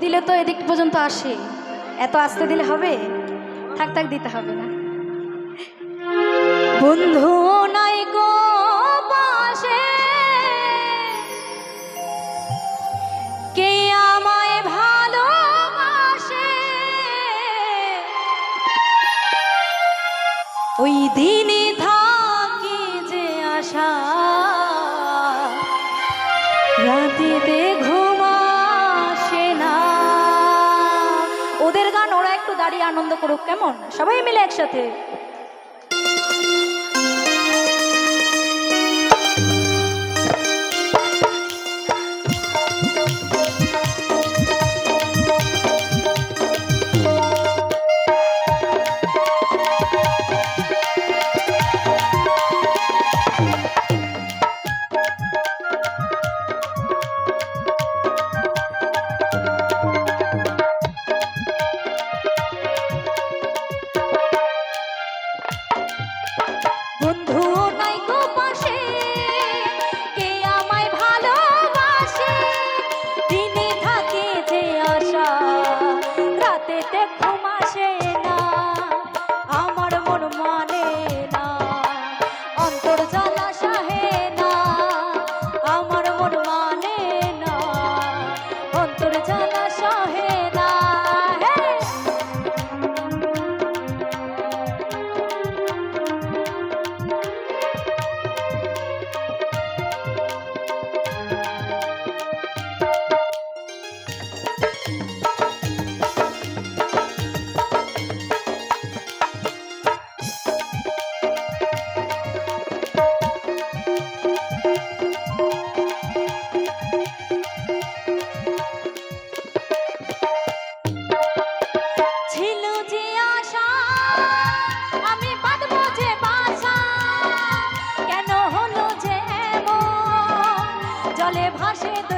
দিলে তো এদিক পর্যন্ত আসে। এত আসতে দিলে হবে? থাক থাক, দিতে হবে না। বন্ধু নাই গো পাশে। কে আমায় ভালোবাসে? ওই দিনে থাকি যে আশা। রাতিতে ঘো বাড়ি আনন্দ করুক কেমন? সবাই মিলে একসাথে। জলে ভাসে